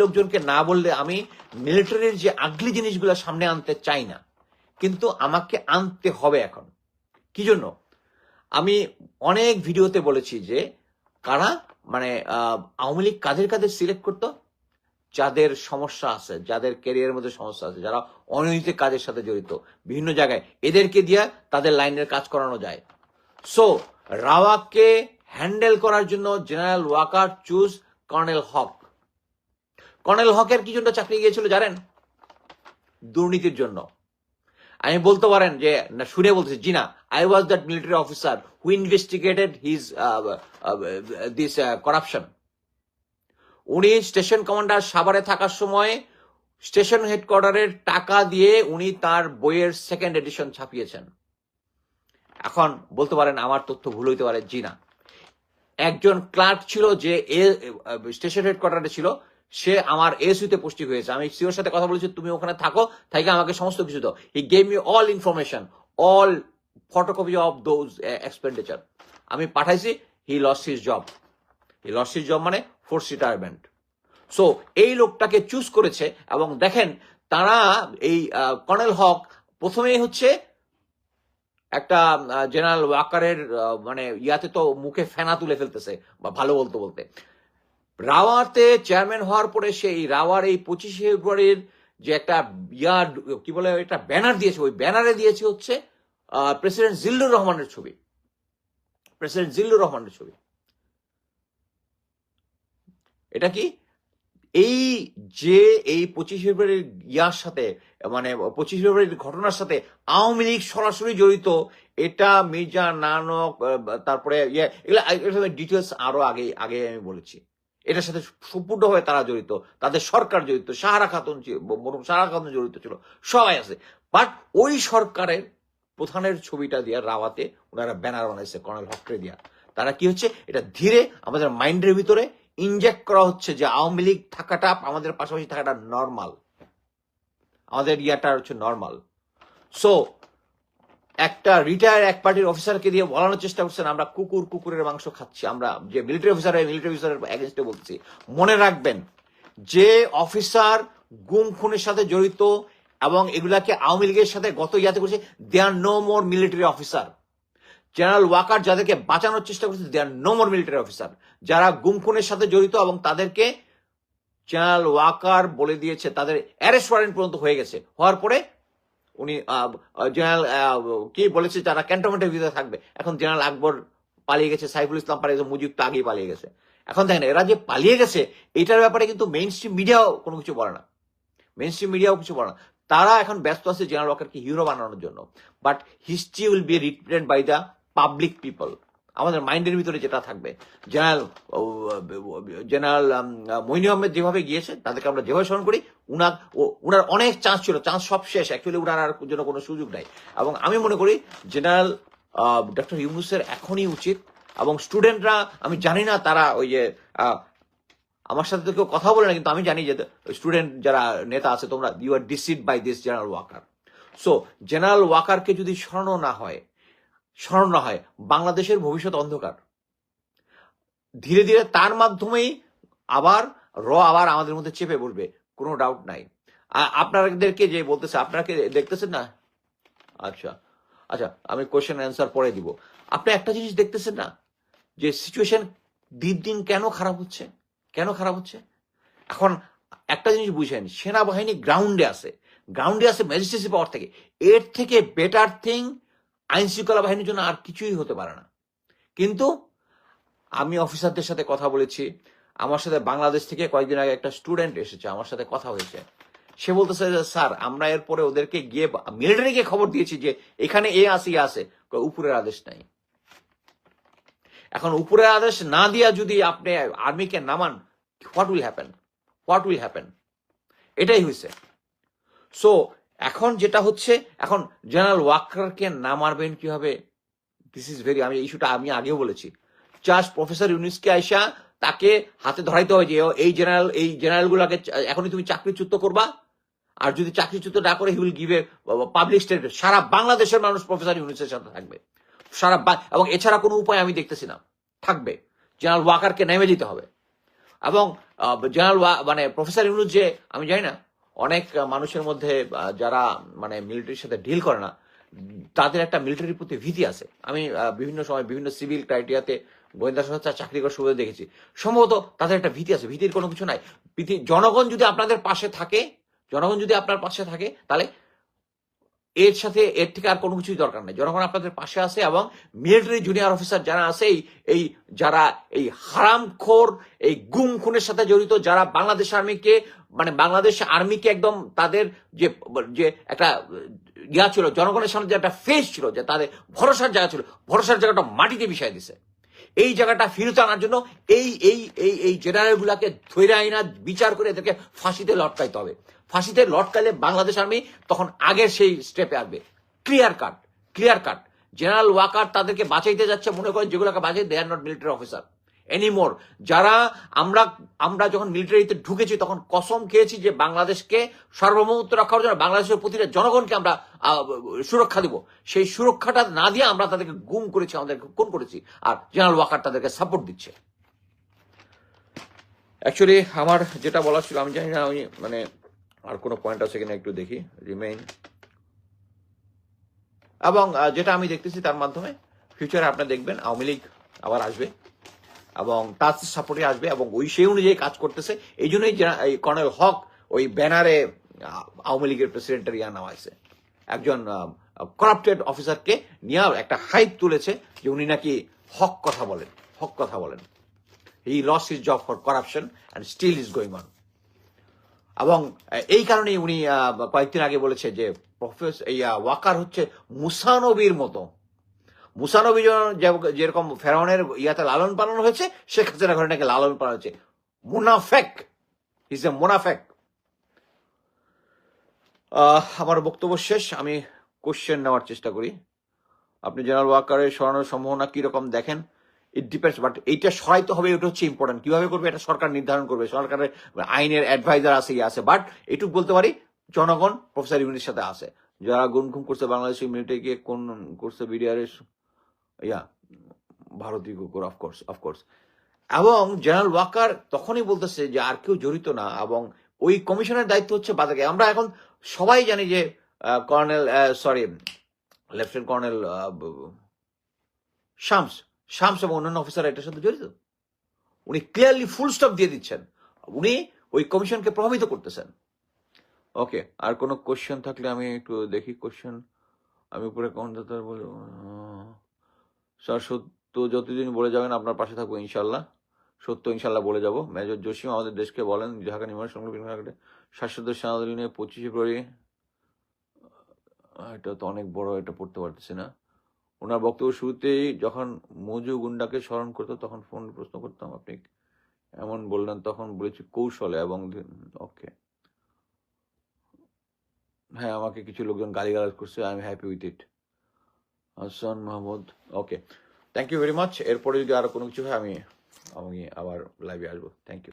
লোকজনকে না বললে আমি মিলিটারির যে আগলি জিনিসগুলো সামনে আনতে চাই না। কিন্তু আমাকে আনতে হবে এখন। কি জন্য? আমি অনেক ভিডিওতে বলেছি যে কারা মানে আওয়ামী লীগ কাদের কাদের সিলেক্ট করতো? যাদের সমস্যা আছে, যাদের ক্যারিয়ারের মধ্যে সমস্যা আছে, যারা অনৈতিক কাজের সাথে জড়িত। বিভিন্ন জায়গায় এদেরকে দিয়ে তাদের লাইনের কাজ করানো যায়। সো রাওয়াককে হ্যান্ডেল করার জন্য general Waker choose colonel Haq colonel হকের কি জন্য চাকরি গিয়েছিল জানেন? দুর্নীতির জন্য। আমি বলতে পারেন যে, না, শুনে বলছি জি না I was that military officer who investigated his this corruption উনি স্টেশন কমান্ডার সাভারে থাকার সময় স্টেশন হেডকোয়ার্টারের টাকা দিয়ে উনি তার বইয়ের সেকেন্ড এডিশন ছাপিয়েছেন। এখন বলতে পারেন আমার তথ্য ভুল হইতে পারে, জি না। একজন ক্লার্ক ছিল যে স্টেশন হেডকোয়ার্টারে ছিল সে আমার এসইউতে পোস্টিং হয়েছে। আমি সিওর সাথে কথা বলেছি, তুমি ওখানে থাকো থেকে আমাকে সমস্ত কিছু দাও। He gave me all information all photocopy of those expenditure আমি পাঠাইছি he lost his job he lost his job মানে ফোর্স রিটায়ারমেন্ট সো এই লোকটাকে চুজ করেছে এবং দেখেন, তারা এই কর্নেল হক প্রথমেই হচ্ছে একটা জেনারেল ওয়াকারের মানে ইয়াতে তো মুখে ফেনা তুলে ফেলতেছে, বা ভালো বলতে বলতে। রাওয়াতে চেয়ারম্যান হওয়ার পরে সেই রাওয়ার এই পঁচিশে ফেব্রুয়ারির যে একটা ইয়া, কি বলে, একটা ব্যানার দিয়েছে, ওই ব্যানারে দিয়েছে হচ্ছে প্রেসিডেন্ট জিল্লুর রহমানের ছবি। প্রেসিডেন্ট জিল্লুর রহমানের ছবি। এটা কি? এই যে এই পঁচিশ ফেব্রুয়ারির ইয়ার সাথে মানে পঁচিশ ফেব্রুয়ারির ঘটনার সাথে আওয়ামী লীগ সরাসরি জড়িত, এটা মির্জা নানক তারপরে ইয়ে এগুলো ডিটেলস আরও আগে আগে আমি বলেছি। এটার সাথে সম্পূর্ণভাবে তারা জড়িত। তাদের সরকার জড়িত। সাহারা খাতুন সাহারা খাতুন জড়িত ছিল। সবাই আছে। বাট ওই সরকারের প্রধানের ছবিটা দিয়ে, রাওয়াতে ওনারা ব্যানার বানাইছে কর্নেল হকরে দিয়া। তারা কি হচ্ছে? এটা ধীরে আমাদের মাইন্ডের ভিতরে ইনজেক্ট করা হচ্ছে যে আওয়ামী লীগ থাকাটা আমাদের পাশাপাশি থাকাটা নর্মাল আমাদের ইয়াটা হচ্ছে নর্মাল সো একটা রিটায়ার এক পার্টির অফিসারকে দিয়ে বলানোর চেষ্টা করছেন, আমরা কুকুর কুকুরের মাংস খাচ্ছি, আমরা যে মিলিটারি অফিসার মিলিটারি অফিসারের এগেনস্টে বলছি। মনে রাখবেন, যে অফিসার গুম খুনের সাথে জড়িত এবং এগুলাকে আওয়ামী লীগের সাথে গত ইয়াতে করছে they are no more military officer general Waker যাদেরকে বাঁচানোর চেষ্টা করছে they are no more military officer যারা গুম খুনের সাথে জড়িত এবং তাদেরকে জেনারেল ওয়াকার বলে দিয়েছে, তাদের অ্যারেস্ট ওয়ারেন্ট পর্যন্ত হয়ে গেছে। হওয়ার পরে উনি জেনারেল কে বলেছে যারা ক্যান্টনমেন্টের ভিতরে থাকবে। এখন জেনারেল আকবর পালিয়ে গেছে, সাইফুল ইসলাম পালিয়ে গেছে, মুজিব তো আগেই পালিয়ে গেছে। এখন দেখেন, এরা যে পালিয়ে গেছে, এটার ব্যাপারে কিন্তু মেইন স্ট্রিম মিডিয়াও কোনো কিছু বলে না। মেইন স্ট্রিম মিডিয়াও কিছু বলে না। তারা এখন ব্যস্ত আছে জেনারেল ওয়াকারকে হিরো বানানোর জন্য। But history will be represent by the public people আমাদের মাইন্ডের ভিতরে যেটা থাকবে। জেনারেল জেনারেল মইনি আহমেদ যেভাবে গিয়েছে, তাদেরকে আমরা যেভাবে স্মরণ করি, উনার উনার অনেক চান্স ছিল, চান্স সব শেষ অ্যাকচুয়ালি উনার আর জন্য কোনো সুযোগ নাই। এবং আমি মনে করি, জেনারেল ডক্টর ইউনুসের এখনই উচিত, এবং স্টুডেন্টরা, আমি জানি না তারা ওই যে আমার সাথে তো কেউ কথা বলে না, কিন্তু আমি জানি যে, স্টুডেন্ট যারা নেতা আছে, তোমরা you are decide by this general Waker so general ওয়াকারকে যদি স্মরণ না হয় স্মরণ না হয়, বাংলাদেশের ভবিষ্যৎ অন্ধকার। ধীরে ধীরে তার মাধ্যমেই আবার, র আবার আমাদের মধ্যে চেপে বসবে কোনো ডাউট নাই। আপনাদেরকে যে বলতেছে, আপনাকে দেখতেছেন না? আচ্ছা আচ্ছা আমি কোয়েশ্চেন অ্যান্সার পরে দিব। আপনি একটা জিনিস দেখতেছেন না? যে সিচুয়েশন দিন দিন কেন খারাপ হচ্ছে? কেন খারাপ হচ্ছে? এখন একটা জিনিস বুঝেন, সেনাবাহিনী গ্রাউন্ডে আছে। গ্রাউন্ডে আছে ম্যাজিস্ট্রেসি পাওয়ার থেকে। এর থেকে বেটার থিং আইন শৃঙ্খলা বাহিনীর জন্য আর কিছুই হতে পারে না। কিন্তু আমি অফিসারদের সাথে কথা বলেছি। আমার সাথে বাংলাদেশ থেকে কয়েকদিন আগে একটা স্টুডেন্ট এসেছে, আমার সাথে কথা হয়েছে। সে বলতেছে যে, স্যার, আমরা এরপরে ওদেরকে গিয়ে মিলিটারিকে খবর দিয়েছি যে, এখানে এ আছে আসে উপরের আদেশ নাই। এখন উপরের আদেশ না দিয়া যদি আপনি আর্মিকে নামান, what will happen? What will happen? এটাই হয়েছে সো এখন যেটা হচ্ছে, এখন জেনারেল ওয়াকারকে না মারবেন কীভাবে? দিস ইজ ভেরি আমি ইস্যুটা আমি আগেও বলেছি। জাস্ট প্রফেসর ইউনিসকে আইসা তাকে হাতে ধরাইতে হয় যে এই জেনারেল, এই জেনারেলগুলোকে এখনই তুমি চাকরিচ্যুত করবা। আর যদি চাকরিচ্যুত না করে, he will give a public statement. সারা বাংলাদেশের মানুষ প্রফেসর ইউনিসের সাথে থাকবে। সারা এবং এছাড়া কোনো উপায় আমি দেখতেছি না। থাকবে। জেনারেল ওয়াকারকে নেমে যেতে হবে। এবং জেনারেল মানে প্রফেসর ইউনুস যে, আমি জানি না অনেক মানুষের মধ্যে যারা মানে মিলিটারির সাথে ডিল করে না, তাদের একটা মিলিটারির প্রতি ভীতি আছে। আমি বিভিন্ন সময় বিভিন্ন সিভিল ক্রাইটেরিয়াতে গোয়েন্দা সংস্থা চাকরি করার সুবিধা দেখেছি। সম্ভবত তাদের একটা ভীতি আছে। ভীতির কোনো কিছু নাই। জনগণ যদি আপনাদের পাশে থাকে, জনগণ যদি আপনার পাশে থাকে, তাহলে এর সাথে এর থেকে আর কোনো কিছুই দরকার নেই। জনগণ আপনাদের পাশে আছে এবং মিলিটারি জুনিয়র অফিসার যারা আছে, এই যারা, এই হারামখোর, এই গুম খুনের সাথে জড়িত, যারা বাংলাদেশ আর্মিকে মানে বাংলাদেশ আর্মিকে একদম তাদের যে যে একটা ইয়া ছিল, জনগণের সামনে যে একটা ফেস ছিল, যে তাদের ভরসার জায়গা ছিল, ভরসার জায়গাটা মাটিতে মিশাই দিছে। এই জায়গাটা ফিরত আনার জন্য এই এই এই এই জেনারেল গুলাকে ধৈর্য আইনা বিচার করে এদেরকে ফাঁসিতে লটকাইতে হবে। ফাঁসিতে লটকালে বাংলাদেশ আর্মি তখন আগের সেই স্টেপে আসবে। Clear cut clear cut general Waker তাদেরকে বাঁচাইতে যাচ্ছে, মনে করেন যেগুলোকে বাঁচাই they are not military officer anymore যারা আমরা আমরা যখন মিলিটারিতে ঢুকেছি, তখন কসম খেয়েছি যে বাংলাদেশকে সার্বভৌমত্ব রক্ষার জন্য, বাংলাদেশের প্রতিটা জনগণকে আমরা সুরক্ষা দিব। সেই সুরক্ষাটা না দিয়ে আমরা তাদেরকে গুম করেছি আমাদেরকে খুন করেছি, আর জেনারেল ওয়াকার তাদেরকে সাপোর্ট দিচ্ছে। অ্যাকচুয়ালি আমার যেটা বলার ছিল, আমি জানি না, আমি মানে আর কোনো পয়েন্ট আছে কিনা একটু দেখি রিমেইন এবং যেটা আমি দেখতেছি তার মাধ্যমে ফিউচারে আপনি দেখবেন আওয়ামী লীগ আবার আসবে এবং তার সাপোর্টে আসবে এবং ওই সেই অনুযায়ী কাজ করতেছে। এই জন্যই কর্নেল হক ওই ব্যানারে আওয়ামী লীগের প্রেসিডেন্টের ইয়া নেওয়া হয়েছে একজন করাপ্টেড অফিসারকে নিয়ে একটা হাইপ তুলেছে যে উনি নাকি হক কথা বলেন, হক কথা বলেন। He lost his job for corruption and still is going on এবং এই কারণেই উনি কয়েকদিন আগে বলেছে যে প্রফেসর আহ, ওয়াকার হচ্ছে মুসানবীর মতো। মুসানবী যেরকম ফেরাউনের ইয়াতে লালন পালন হয়েছে শেখ হাসিনা ঘরে নাকি লালন পালন হয়েছে। মুনাফেক ইজ এ মুনাফেক। আমার বক্তব্য শেষ আমি কোশ্চেন নেওয়ার চেষ্টা করি। আপনি জেনারেল ওয়াকারের সরানোর সম্ভাবনা কীরকম দেখেন? ইট ডিপেন্ডস বাট এইটা সরাইতে হবে, এটা হচ্ছে ইম্পর্টেন্ট কীভাবে করবে, এটা সরকার নির্ধারণ করবে, সরকারের আইনের অ্যাডভাইজার আছে ইয়ে আছে বাট এটুকু বলতে পারি, জনগণ প্রফেসর ইউনিটের সাথে আছে। যারা গুম খুম করছে বাংলাদেশি গিয়ে কোন করছে বিডিআর ইয়া ভারতীয় কুকুর অফকোর্স অফকোর্স এবং জেনারেল ওয়াকার তখনই বলতেছে যে আর কেউ জড়িত না, এবং ওই কমিশনের দায়িত্ব হচ্ছে বাজাকে আমরা এখন সবাই জানি যে colonel sorry lieutenant colonel Shams Shams এবং অন্যান্য অফিসার এটার সাথে জড়িত। উনি ক্লিয়ারলি ফুল স্টপ দিয়ে দিচ্ছেন। উনি ওই কমিশনকে প্রভাবিত করতেছেন। ওকে, আর কোনো কোশ্চেন থাকলে আমি একটু দেখি কোশ্চেন আমি উপরে কন্ট্রাক্টর বলে স্যার, সত্য যতদিন বলে যাবেন, আপনার পাশে থাকব ইনশাল্লাহ সত্য ইনশাল্লাহ বলে যাব। মেজর জসিম আমাদের দেশকে বলেন, ঢাকা নির্মাণ সংগ্রহ শাশ্বত সেনাদিনে পঁচিশে ফেব্রুয়ারি। এটা তো অনেক বড়, এটা পড়তে পারতেছি না। ওনার বক্তব্য শুরুতেই যখন মজু গুন্ডাকে স্মরণ করতো, তখন ফোন প্রশ্ন করতাম, আপনি এমন বললেন, তখন বলেছি কৌশলে এবং ওকে। হ্যাঁ আমাকে কিছু লোকজন গালিগালাজ করছে, I am happy with it. Hasan Mahmud, okay. Thank you very much এরপরে যদি আরও কোনো কিছু হয়, আমি আমি আবার লাইভে আসব। Thank you